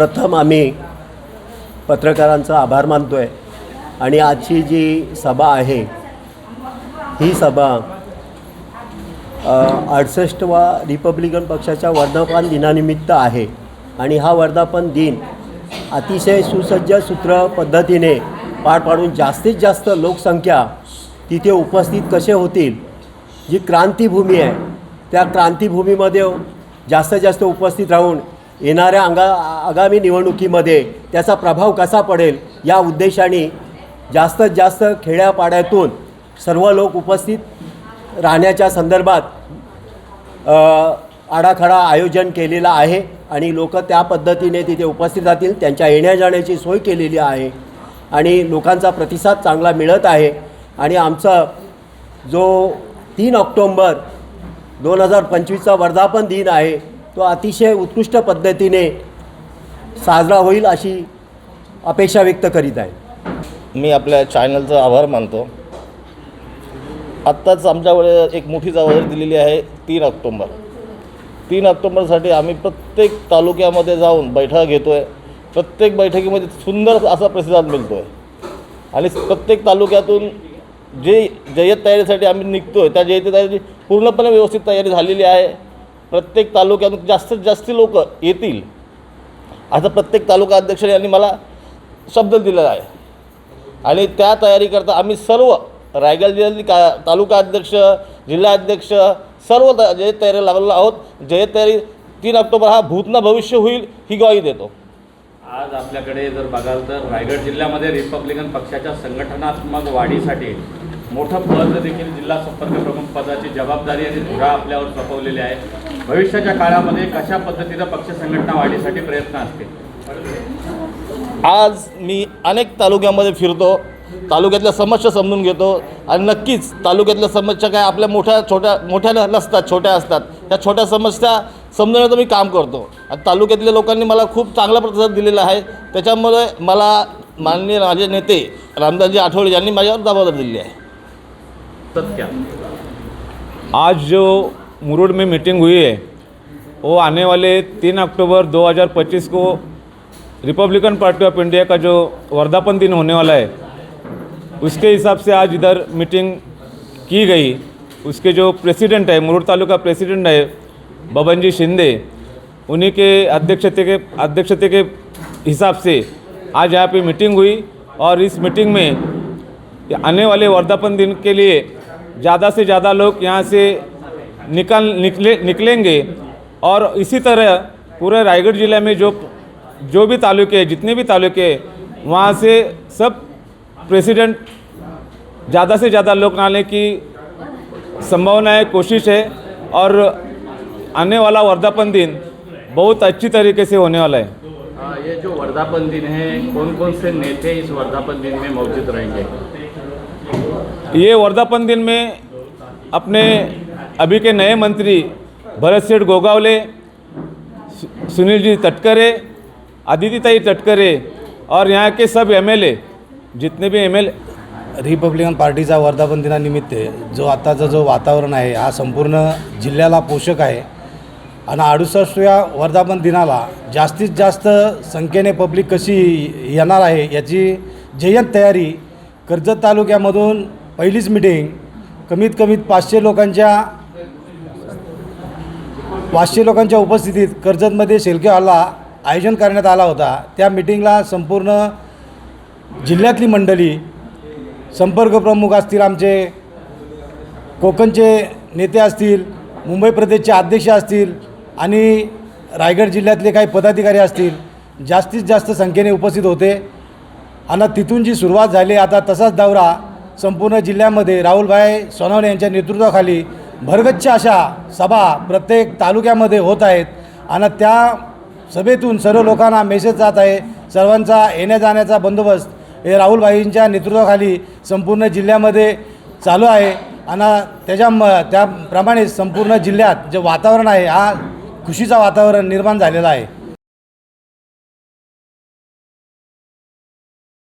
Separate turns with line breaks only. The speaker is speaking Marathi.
प्रथम आम्ही पत्रकारांचा आभार मानतो आहे आणि आजची जी सभा आहे ही सभा अडसष्टवा रिपब्लिकन पक्षाच्या वर्धापन दिनानिमित्त आहे. आणि हा वर्धापन दिन अतिशय सुसज्ज सूत्र पद्धतीने पार पाडून जास्तीत जास्त लोकसंख्या तिथे उपस्थित कसे होतील जी क्रांतीभूमी आहे त्या क्रांतीभूमीमध्ये जास्तीत जास्त उपस्थित राहून येणाऱ्या अंगा आगामी निवडणुकीमध्ये त्याचा प्रभाव कसा पडेल या उद्देशाने जास्तीत जास्त खेड्यापाड्यातून सर्व लोक उपस्थित राहण्याच्या संदर्भात आडाखडा आयोजन केलेला आहे आणि लोक त्या पद्धतीने तिथे उपस्थित राहतील त्यांच्या येण्या जाण्याची सोय केलेली आहे आणि लोकांचा प्रतिसाद चांगला मिळत आहे. आणि आमचा जो तीन ऑक्टोंबर दोन हजार पंचवीसचा वर्धापन दिन आहे तो अतिशय उत्कृष्ट पद्धतीने साजरा होईल अशी अपेक्षा व्यक्त करीत आहे.
मी आपल्या चॅनलचा आभार मानतो. आत्ताच आमच्याकडे एक मोठी जबाबदारी दिलेली आहे तीन ऑक्टोंबर. तीन ऑक्टोंबरसाठी आम्ही प्रत्येक तालुक्यामध्ये जाऊन बैठका घेतो आहे प्रत्येक बैठकीमध्ये सुंदर असा प्रतिसाद मिळतो आहे आणि प्रत्येक तालुक्यातून जे जय्यत तयारीसाठी आम्ही निघतो आहे त्या जय्यत तयारीची पूर्णपणे व्यवस्थित तयारी झालेली आहे. प्रत्येक तालुक्यातून जास्तीत जास्त लोक येतील. असं प्रत्येक तालुका अध्यक्ष यांनी मला शब्द दिलेला आहे. आणि त्या तयारीकरता आम्ही सर्व रायगड जिल्ह्यातील का तालुका अध्यक्ष जिल्हा अध्यक्ष सर्व त जय तयारी लागलेलो आहोत जय तयारी तीन ऑक्टोबर हा भूतना भविष्य होईल ही ग्वाही देतो.
आज आपल्याकडे जर बघाल तर रायगड जिल्ह्यामध्ये रिपब्लिकन पक्षाच्या संघटनात्मक वाढीसाठी मोठं पद देखील जिल्हा संपर्क प्रमुख पदाची जबाबदारी आणि धुरा आपल्यावर सोपवलेली आहे. भविष्याच्या काळामध्ये कशा पद्धतीनं पक्ष संघटना वाढीसाठी प्रयत्न असतील?
आज मी अनेक तालुक्यामध्ये फिरतो तालुक्यातल्या समस्या समजून घेतो आणि नक्कीच तालुक्यातल्या समस्या काय आपल्या मोठ्या छोट्या मोठ्या न- नसतात छोट्या असतात. त्या छोट्या समस्या समजवण्याचं मी काम करतो. आणि तालुक्यातल्या लोकांनी मला खूप चांगला प्रतिसाद दिलेला आहे. त्याच्यामुळे मला माननीय माझे नेते रामदासजी आठवले यांनी माझ्यावर जबाबदारी दिली आहे.
सत्या.
आज जो मुरुड में मीटिंग हुई है। वो आने वाले तीन अक्टूबर 2025 को रिपब्लिकन पार्टी ऑफ़ इंडिया का जो वर्धापन दिन होने वाला है, उसके हिसाब से आज इधर मीटिंग की गई। उसके जो प्रेसिडेंट है, मुरुड तालुका प्रेसिडेंट है बबन जी शिंदे, उन्हीं के अध्यक्षते के अध्यक्षते के हिसाब से आज यहाँ पे मीटिंग हुई और इस मीटिंग में आने वाले वर्धापन दिन के लिए ज़्यादा से ज़्यादा लोग यहाँ से निकल निकले निकलेंगे। और इसी तरह पूरे रायगढ़ ज़िले में जो जो भी तालुके हैं जितने भी तालुके हैं वहाँ से सब प्रेसिडेंट ज़्यादा से ज़्यादा लोग लाने की संभावना है कोशिश है। और आने वाला वर्धापन दिन बहुत अच्छी तरीके से होने वाला है।
आ, ये जो वर्धापन दिन है कौन कौन से नेता इस वर्धापन दिन में मौजूद रहेंगे?
ये वर्धापन दिन में अपने अभी के नए मंत्री भरत सेठ गोगावले सु- सुनील जी तटकरे आदित्यताई तटकरे और यहाँ के सब एमएलए जितने भी एल
रिपब्लिकन पार्टीचा वर्धापन दिनानिमित्त जो आताचा जो वातावरण आहे हा संपूर्ण जिल्ह्याला पोषक आहे. आणि अडुसष्टव्या वर्धापन दिनाला जास्तीत जास्त संख्येने पब्लिक कशी येणार आहे याची जय्यत तयारी कर्जत तालुक्यामधून पहिलीच मिटिंग कमीत कमीत पाचशे लोकांच्या पाचशे लोकांच्या उपस्थितीत कर्जतमध्ये शेलके हॉलला आयोजन करण्यात आला होता. त्या मिटिंगला संपूर्ण जिल्ह्यातली मंडळी संपर्क प्रमुख असतील आमचे कोकणचे नेते असतील मुंबई प्रदेशचे अध्यक्ष असतील आणि रायगड जिल्ह्यातले काही पदाधिकारी असतील जास्तीत जास्त संख्येने उपस्थित होते. आणि तिथून जी सुरुवात झाली आता तसाच दौरा संपूर्ण जिल्ह्यामध्ये राहुलभाई सोनवणे यांच्या नेतृत्वाखाली भरगच्छ अशा सभा प्रत्येक तालुक्यामध्ये होत आहेत. आणि त्या सभेतून सर्व लोकांना मेसेज जात आहे. सर्वांचा येण्या जाण्याचा बंदोबस्त हे राहुलभाईंच्या नेतृत्वाखाली संपूर्ण जिल्ह्यामध्ये चालू आहे. आणि त्याच्या म त्याप्रमाणे संपूर्ण जिल्ह्यात जे वातावरण आहे हा खुशीचा वातावरण निर्माण झालेला आहे.